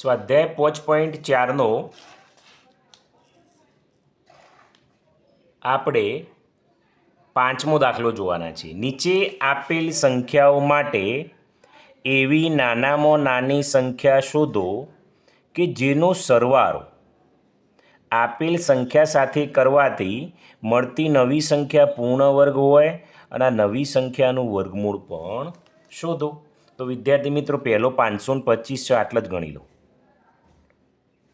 સ્વાધ્યાય પોચ પોઈન્ટ ચારનો આપણે પાંચમો દાખલો જોવાના છીએ નીચે આપેલ સંખ્યાઓ માટે એવી નાનામાં નાની સંખ્યા શોધો કે જેનો સરવાળો આપેલ સંખ્યા સાથે કરવાથી મળતી નવી સંખ્યા પૂર્ણ વર્ગ હોય અને નવી સંખ્યાનું વર્ગમૂળ પણ શોધો. તો વિદ્યાર્થી મિત્રો, પહેલો પાંચસો પચીસ છે, આટલા જ ગણી લો.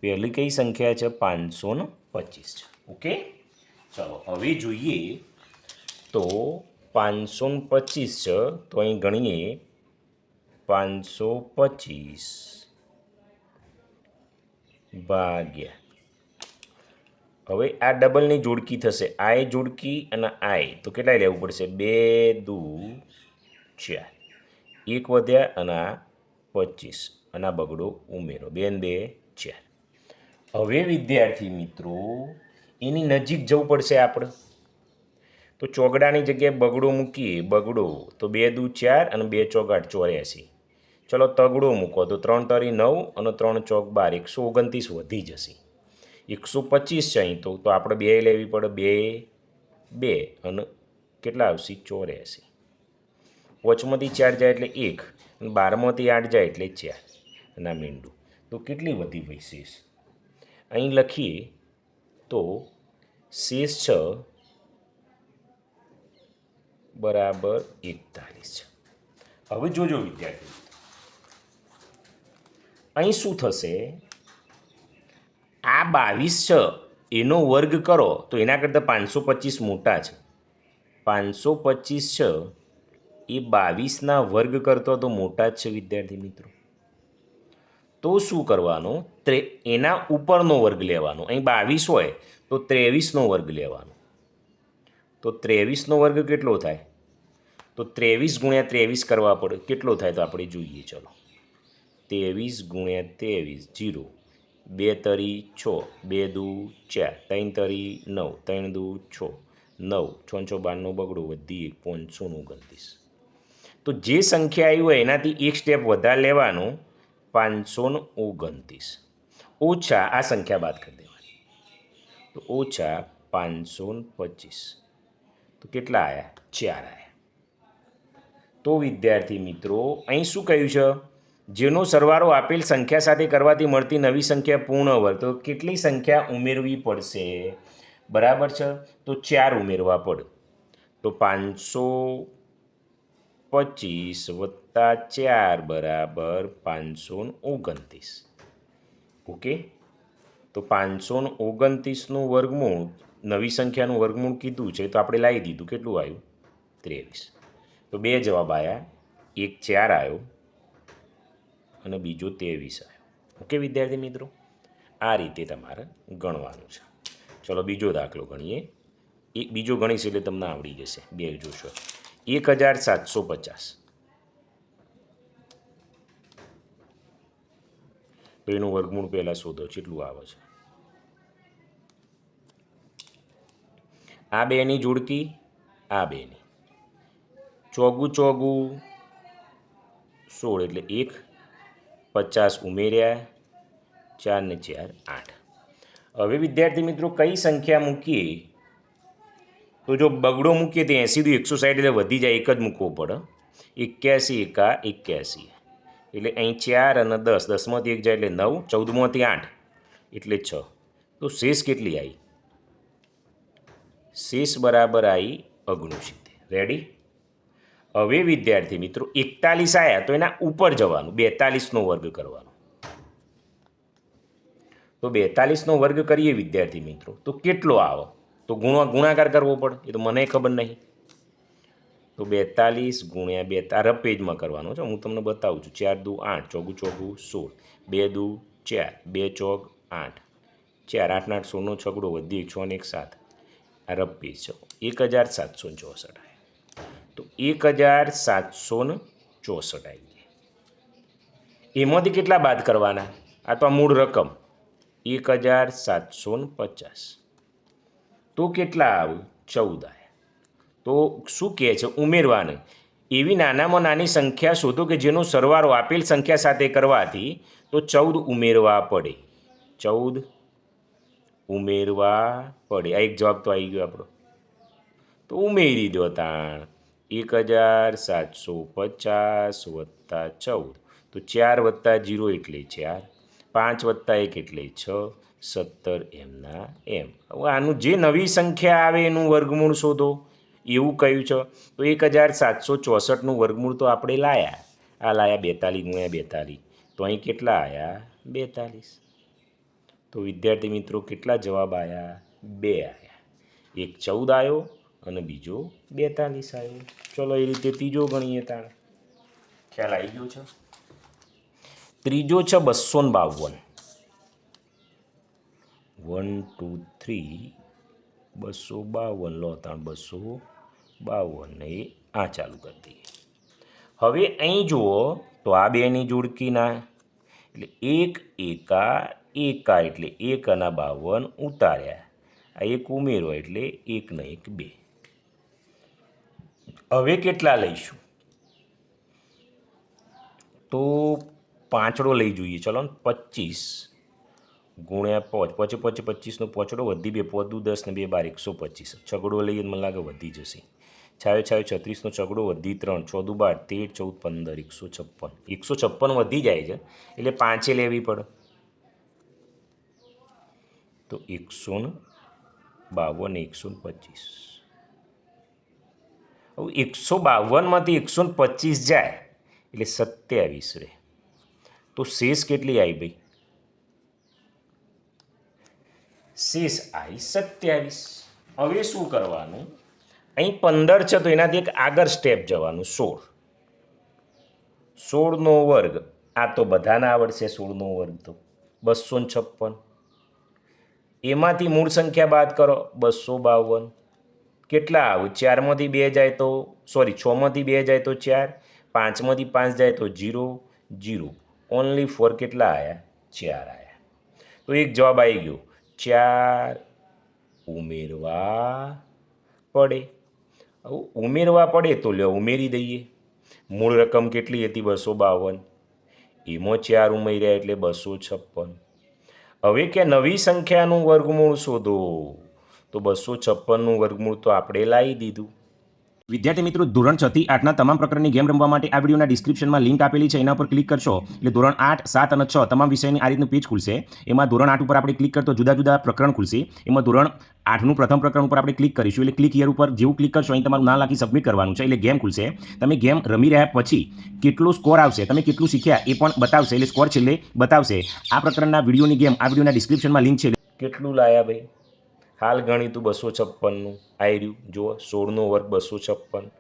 પહેલી કઈ સંખ્યા છે? પાંચસો ને પચીસ છે. ઓકે? ચલો, હવે જોઈએ તો પાંચસો ને પચીસ છે, તો અહીં ગણીએ. પાંચસો પચીસ ભાગ્યા. હવે આ ડબલની જોડકી થશે. આય જોડકી અને આય તો કેટલાય લેવું પડશે? બે, દુ, ચાર. એક વધ્યા અને આ પચીસ. અને આ બગડો ઉમેરો. બે ને બે, ચાર. હવે વિદ્યાર્થી મિત્રો, એની નજીક જવું પડશે આપણે. તો ચોગડાની જગ્યાએ બગડો મૂકીએ, બગડો. તો બે દુ ચાર અને બે ચોગાટ ચોર્યાસી. ચલો તગડો મૂકો. તો ત્રણ તરી નવ અને ત્રણ ચોક બાર. એકસો ઓગણત્રીસ વધી જશે. એકસો પચીસ છે અહીં. તો આપણે બે લેવી પડે. બે બે અને કેટલા આવશે? ચોર્યાસી. વચમાંથી ચાર જાય એટલે એક અને બારમાંથી આઠ જાય એટલે ચાર. અને આ મીંડું. તો કેટલી વધી ભાઈ શેષ અહીં લખીએ તો શેષ છ બરાબર એકતાલીસ છે. હવે જોજો વિદ્યાર્થી અહીં શું થશે? આ બાવીસ છ એનો વર્ગ કરો તો એના કરતાં પાંચસો પચીસ મોટા છે. પાંચસો પચીસ છે એ બાવીસના વર્ગ કરતો તો મોટા જ છે વિદ્યાર્થી મિત્રો. તો શું કરવાનું? ત્રે, એના ઉપરનો વર્ગ લેવાનો. અહીં બાવીસ હોય, તો ત્રેવીસનો વર્ગ લેવાનો. તો ત્રેવીસનો વર્ગ કેટલો થાય? તો ત્રેવીસ ગુણ્યા ત્રેવીસ કરવા પડે. કેટલો થાય તો આપણે જોઈએ, ચલો. ત્રેવીસ ગુણ્યા ત્રેવીસ, જીરો. બે તરી છ, બે દુ ચાર. ત્રણ તરી નવ, ત્રણ દુ છ, નવ. છ છ બારનો બગડો વધી એક પાંચસો ઓગણત્રીસ તો જે સંખ્યા આવી હોય, એનાથી એક સ્ટેપ વધારે લેવાનો. પાંચસો ને ઓગણત્રીસ. ઓછા, આ સંખ્યા બાદ કરી દેવાની. તો ઓછા પાંચસો પચીસ. તો કેટલા આવ્યા ચાર આવ્યા તો વિદ્યાર્થી મિત્રો, અહીં શું કહ્યું છે? જેનો સરવાળો આપેલ સંખ્યા સાથે કરવાથી મળતી નવી સંખ્યા પૂર્ણ હોય, તો કેટલી સંખ્યા ઉમેરવી પડશે? બરાબર છે? તો ચાર ઉમેરવા પડે. તો પાંચસો પચીસ વત્તા ચાર બરાબર પાંચસો ઓગણત્રીસ. ઓકે તો પાંચસો ઓગણત્રીસનું વર્ગમૂળ, નવી સંખ્યાનું વર્ગમૂળ કીધું છે, તો આપણે લાવી દીધું, કેટલું આવ્યું? ત્રેવીસ. તો બે જવાબ આવ્યા એક ચાર આવ્યો અને બીજો ત્રેવીસ આવ્યો. ઓકે વિદ્યાર્થી મિત્રો? આ રીતે તમારે ગણવાનું છે. ચલો, બીજો દાખલો ગણીએ. એક બીજો ગણીશ એટલે તમને આવડી જશે. બે જોશો. એક હજાર સાતસો પચાસ. તો એનું વર્ગમૂળ પહેલાં શોધો, કેટલું આવે છે? આ બેની જોડકી આ બેની. ચોગું ચોગું સોળ એટલે એક, પચાસ ઉમેર્યા, ચાર ને ચાર આઠ. હવે વિદ્યાર્થી મિત્રો કઈ સંખ્યા મૂકીએ? તો જો બગડો મૂકીએ તો એંસીથી એકસો સાઠ એટલે વધી જાય, એક જ મૂકવો પડે. એક્યાસી એકા એક્યાસી. એટલે અહીં ચાર અને દસ, દસમાંથી એક જાય એટલે નવ, ચૌદમાંથી આઠ એટલે છ. તો શેષ કેટલી આવી શેષ બરાબર આવી ઓગણસિત્તેર. રેડી હવે વિદ્યાર્થી મિત્રો, એકતાલીસ આવ્યા તો એના ઉપર જવાનું, બેતાલીસનો વર્ગ કરવાનો. તો બેતાલીસનો વર્ગ કરીએ વિદ્યાર્થી મિત્રો, તો કેટલો આવે? તો ગુણો ગુણાકાર કરવો પડે. એ તો મને ખબર નહીં. તો બેતાલીસ ગુણ્યા બે તારા પેજમાં કરવાનો છે. હું તમને બતાવું છું. ચાર દુ આઠ. ચોગું ચોગું સોળ. બે દુ ચાર. બે ચોક આઠ. ચાર, આઠ આઠ સોળનો છગડો વધી. એક, છ ને એક, સાત. આ રબ પેજ છે. એક હજાર સાતસો ચોસઠ તો એક હજાર સાતસો ચોસઠ આવી એમાંથી કેટલા બાદ કરવાના? આ મૂળ રકમ. એક હજાર સાતસો પચાસ. તો કેટલા આવ્યું ચૌદ આવ્યા તો શું કહે છે? ઉમેરવાનું. એવી નાનામાં નાની સંખ્યા શોધો કે જેનો સરવારો આપેલ સંખ્યા સાથે કરવાથી તો ચૌદ ઉમેરવા પડે. ચૌદ ઉમેરવા પડે. આ એક જવાબ તો આવી ગયો આપણો. તો ઉમેરી દો તાણ. એક હજાર સાતસો પચાસ વત્તા ચૌદ. તો ચાર વત્તા જીરો એટલે ચાર. પાંચ વત્તા એક એટલે છ. સત્તર એમના એમ. હવે આનું જે નવી સંખ્યા આવે એનું વર્ગમૂળ શોધો. એવું કહ્યું છે? તો એક હજાર સાતસો ચોસઠનું વર્ગમૂળ તો આપણે લાયા. આ લાયા બેતાલીસ ગુણ્યા બેતાલીસ. તો અહીં કેટલા આવ્યા બેતાલીસ. તો વિદ્યાર્થી મિત્રો કેટલા જવાબ આવ્યા બે આવ્યા એક ચૌદ આવ્યો અને બીજો બેતાલીસ આવ્યો ચલો એ રીતે ત્રીજો ગણીએ તાણ. ખ્યાલ આવી ગયો છે? ત્રીજો છે બસો બાવન. વન, ટુ, થ્રી, બસો બાવન. લો, ત્રણ, બસો બાવન. એ આ ચાલુ કરી દઈએ. હવે અહીં જુઓ, તો આ બેની જોડકીના, એટલે એક એકા એકા, એટલે એક અને બાવન ઉતાર્યા. આ એક ઉમેરો એટલે એક ને એક બે. હવે કેટલા લઈશું? તો પાંચડો લઈ જોઈએ. ચલો ને, પચીસ. ગુણ્યા પાંચ. પછી પછી પચીસનો પોચડો વધી બે, પોચ દુ દસ ને બે બાર, એકસો પચીસ. છગડો લઈએ મને લાગે વધી જશે. છાયો છાયો, છત્રીસનો છગડો વધી ત્રણ ચોદું બાર, તેર, ચૌદ, પંદર, એકસો છપ્પન. એકસો છપ્પન વધી જાય છે, એટલે પાંચે લેવી પડે. તો એકસો બાવન, એકસો ને પચીસ. હવે એકસો બાવનમાંથી એકસો ને પચીસ જાય, એટલે સત્યાવીસ રહે. તો શેષ કેટલી આવી ભાઈ? શેષ આવી સત્યાવીસ. હવે શું કરવાનું? અહીં પંદર છે, તો એનાથી એક આગળ સ્ટેપ જવાનું, સોળ. સોળનો વર્ગ, આ તો બધાને આવડશે સોળનો વર્ગ તો. બસો છપ્પન. એમાંથી મૂળ સંખ્યા બાદ કરો, બસો બાવન. કેટલા આવે? ચારમાંથી બે જાય તો સોરી છમાંથી બે જાય તો ચાર. પાંચમાંથી પાંચ જાય તો જીરો જીરો. ઓનલી ફોર કેટલા આવ્યા ચાર આવ્યા તો એક જવાબ આવી ગયો. ચાર ઉમેરવા પડે. ઉમેરવા પડે તો લ્યો, ઉમેરી દઈએ. મૂળ રકમ કેટલી હતી? બસો બાવન. એમાં ચાર ઉમેર્યા એટલે બસો છપ્પન. હવે કે નવી સંખ્યાનું વર્ગમૂળ શોધો, તો બસો છપ્પનનું વર્ગમૂળ તો આપણે લાવી દીધું. વિદ્યાર્થી મિત્રો, ધોરણ છ થી આઠના તમામ પ્રકારની ગેમ રમવા માટે આ વિડીયોના ડિસ્ક્રિપ્શનમાં લિંક આપેલી છે, એના પર ક્લિક કરશો. એટલે ધોરણ આઠ, સાત અને છ તમામ વિષયની આ રીતનું પેજ ખુલશે. એમાં ધોરણ આઠ ઉપર આપણે ક્લિક કરતો જુદા જુદા પ્રકરણ ખુલશે. એમાં ધોરણ આઠનું પ્રથમ પ્રકરણ ઉપર આપણે ક્લિક કરીશું. એટલે ક્લિક હિયર ઉપર જેવું ક્લિક કરશો, અહીં તમારું નામ લખી સબમિટ કરવાનું છે. એટલે ગેમ ખુલશે. તમે ગેમ રમી રહ્યા પછી કેટલો સ્કોર આવશે, તમે કેટલું શીખ્યા એ પણ બતાવશે. એટલે સ્કોર છેલ્લે બતાવશે. આ પ્રકરણના વિડીયોની ગેમ આ વિડીયોના ડિસ્ક્રિપ્શનમાં લિંક છે. કેટલું લાયા ભાઈ? હાલ ગણીતું બસો છપ્પનનું આવી રહ્યું જુઓ, સોળનો વર્ગ બસો છપ્પન.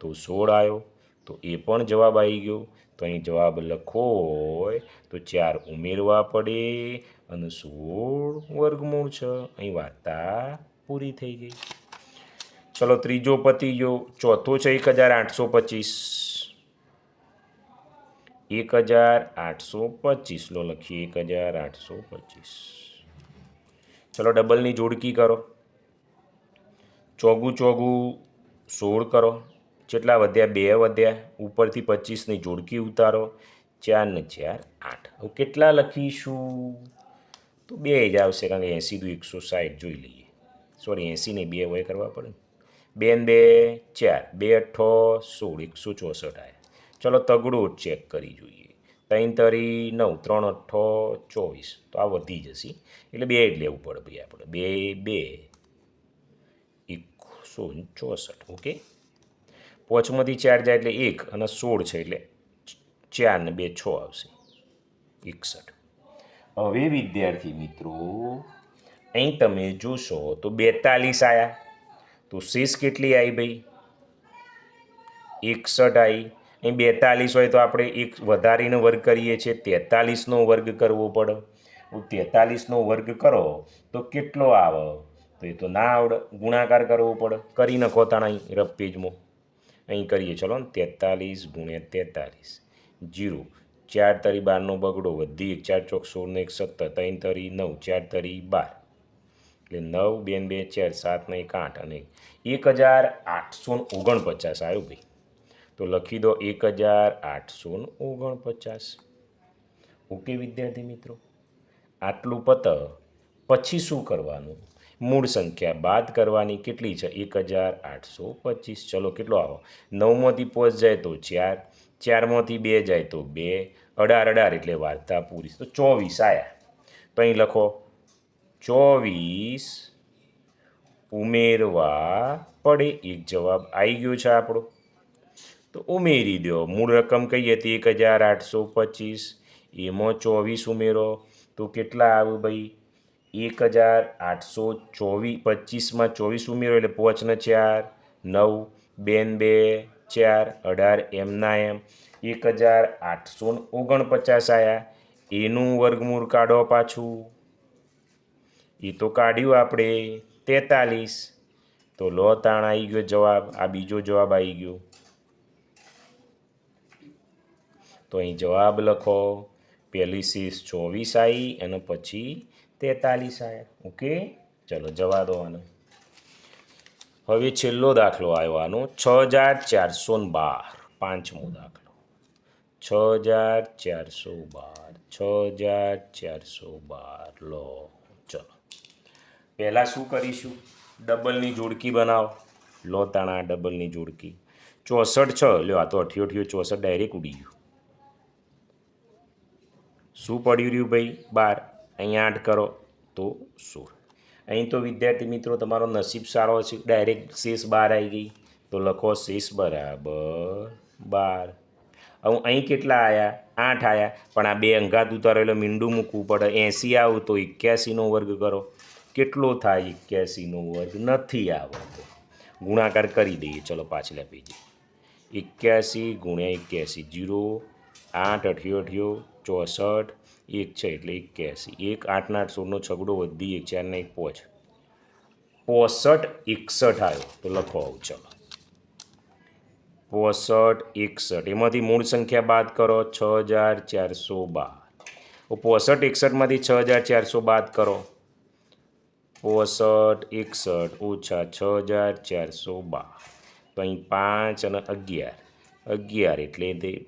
તો સોળ આવ્યો તો એ પણ જવાબ આવી ગયો. તો અહીં જવાબ લખો હોય, તો ચાર ઉમેરવા પડે અને સોળ વર્ગમૂળ છે. અહીં વાર્તા પૂરી થઈ ગઈ. ચલો, ત્રીજો પતી ગયો. ચોથો છે એક હજાર આઠસો પચીસ. એક હજાર આઠસો પચીસ. લો લખીએ એક હજાર આઠસો પચીસ. ચલો ડબલની જોડકી કરો. ચોગું ચોગું સોળ કરો. જેટલા વધ્યા બે વધ્યા, ઉપરથી પચીસની જોડકી ઉતારો. ચાર ને ચાર, આઠ. હવે કેટલા લખીશું? તો બે જ આવશે, કારણ કે એંસી દુ એકસો સાઠ જોઈ લઈએ. સોરી એંસી નહીં બે હોય કરવા પડે બે ને બે, ચાર. બે અઠ્ઠો, સોળ. એકસો ચોસઠ આવ્યા ચલો તગડો ચેક કરી જોઈએ. ત્રણ તરી નવ, ત્રણ અઠ્ઠો ચોવીસ. તો આ વધી જશે. એટલે બે જ લેવું પડે ભાઈ આપણે. બે બે, એકસો ચોસઠ. ઓકે? પોચમાંથી ચાર જાય એટલે એક અને સોળ છે એટલે ચાર ને બે છ આવશે. એકસઠ. હવે વિદ્યાર્થી મિત્રો, અહીં તમે જોશો તો બેતાલીસ આવ્યા તો શેષ કેટલી આવી ભાઈ? એકસઠ આવી અહીં બેતાલીસ હોય તો આપણે એક વધારીને વર્ગ કરીએ છીએ. તેતાલીસનો વર્ગ કરવો પડે. તેતાલીસનો વર્ગ કરો તો કેટલો આવે? તો એ તો ના આવડે. ગુણાકાર કરવો પડે. કરી નાખો તાણ અહીં રફ પેજમાં. અહીં કરીએ. ચલો ને. તેતાલીસ ગુણ્યા તેતાલીસ. જીરો. ચાર તરી બારનો બગડો વધી. એક ચાર ચોક સોળ ને એક સત્તર. ત્રણ તરી નવ. ચાર તરી બાર. એટલે નવ બે બે, ચાર, સાત ને એક આઠ અને એક હજાર આઠસો ઓગણપચાસ. આવ્યું ભાઈ. તો લખી દો એક હજાર આઠસો ને ઓગણપચાસ. ઓકે વિદ્યાર્થી મિત્રો? આટલું પત પછી શું કરવાનું? મૂળ સંખ્યા બાદ કરવાની કેટલી છે? એક હજાર આઠસો પચીસ. ચલો કેટલો આવો? નવમાંથી પોસ જાય તો ચાર, ચારમાંથી બે જાય તો બે, અઢાર અઢાર એટલે વાર્તા પૂરી. તો ચોવીસ આયા. તો અહીં લખો, ચોવીસ ઉમેરવા પડે. એક જવાબ આવી ગયો છે આપણો. તો ઉમેરી દો મૂળ રકમ કહીએ તો એક હજાર આઠસો પચીસ. એમાં ચોવીસ ઉમેરો. તો કેટલા આવે ભાઈ? એક હજાર આઠસો ચોવીસ પચીસમાં ચોવીસ ઉમેરો એટલે પોચને ચાર, નવ, બેન બે, ચાર, અઢાર એમના એમ. એક હજાર આઠસો ઓગણપચાસ આવ્યા એનું વર્ગમૂળ કાઢો પાછું. એ તો કાઢ્યું આપણે. તેતાલીસ. તો લો, તાણ આવી ગયો જવાબ. આ બીજો જવાબ આવી ગયો. તો અહીં જવાબ લખો. પહેલી સીસ ચોવીસ આવી અને પછી તેતાલીસ આવ્યા ઓકે? ચલો જવા દો આને. હવે છેલ્લો દાખલો આવ્યો આનો. છ હજાર ચારસો બાર. પાંચમો દાખલો. છ હજાર ચારસો બાર. છ હજાર ચારસો બાર. લો. ચલો. પહેલાં શું કરીશું? ડબલની જોડકી બનાવો. લો તાણા ડબલની જોડકી. ચોસઠ છ. લ્યો, આ તો અઠ્યો અઠ્યો ચોસઠ ડાયરેક્ટ ઉડી ગયું. શું પડ્યું રહ્યું ભાઈ? બાર. અહીંયા આઠ કરો. તો સોળ. અહીં તો વિદ્યાર્થી મિત્રો, તમારો નસીબ સારો છે ડાયરેક્ટ શેષ બાર આવી ગઈ. તો લખો શેષ બરાબર બાર. હું અહીં કેટલા આવ્યા આઠ આવ્યા પણ આ બે અંગાત ઉતારેલો મીંડું મૂકવું પડે. એંસી આવું તો એક્યાસીનો વર્ગ કરો. કેટલો થાય એક્યાસીનો વર્ગ? નથી આવતો. ગુણાકાર કરી દઈએ. ચલો પાછલા પેજે એક્યાસી ગુણ્યા એક્યાસી, જીરો. આઠ અઠ્યો અઠ્યો. ચોસઠ, એક છે એટલે એક્યાસી. એક આઠના આઠ, સોળનો છગડો વધી એક ચારને એક, પોચ. પોસઠ, એકસઠ આવ્યો તો લખો આવું, ચલો. પોસઠ, એકસઠ. એમાંથી મૂળ સંખ્યા બાદ કરો. છ હજાર ચારસો બાર. પોસઠ એકસઠમાંથી છ હજાર ચારસો બાદ કરો. પોસઠ, એકસઠ ઓછા છ હજાર ચારસો બાર. તો અહીં પાંચ અને અગિયાર. અગિયાર એટલે તે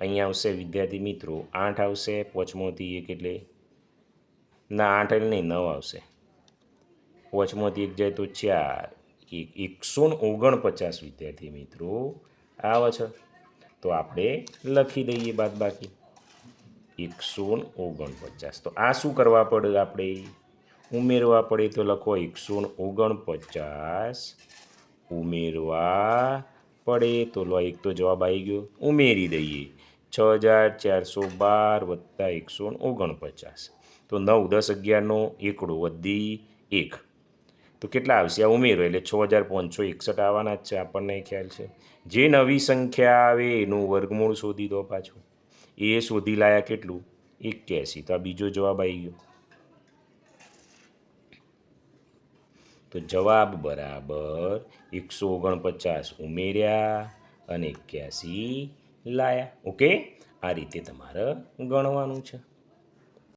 અહીંયા આવશે વિદ્યાર્થી મિત્રો, આઠ આવશે પોચમાંથી એક એટલે, ના, આઠ એટલે નહીં, નવ આવશે. પોચમાંથી એક જાય તો ચાર, એક, એકસો ને ઓગણપચાસ વિદ્યાર્થી મિત્રો, આવે છે. તો આપણે લખી દઈએ બાદ બાકી એકસો ને ઓગણપચાસ. તો આ શું કરવા પડે આપણે? ઉમેરવા પડે તો લખો એકસો ને ઓગણપચાસ. ઉમેરવા પડે તો લો, એક તો જવાબ આવી ગયો. ઉમેરી દઈએ. છ હજાર ચારસો બાર વત્તા એકસો ઓગણપચાસ. તો નવ, દસ, અગિયારનો એકડો વધી એક. તો કેટલા આવશે? આ ઉમેરો, એટલે છ હજાર પાંચસો એકસઠ આવવાના જ છે આપણને ખ્યાલ છે. જે નવી સંખ્યા આવે, એનું વર્ગમૂળ શોધી દો પાછું. એ શોધી લાયા કેટલું? એક્યાસી. તો આ બીજો જવાબ આવી ગયો. તો જવાબ બરાબર એકસો ઓગણપચાસ ઉમેર્યા અને એક્યાસી લાયા. ઓકે? આ રીતે તમારે ગણવાનું છે.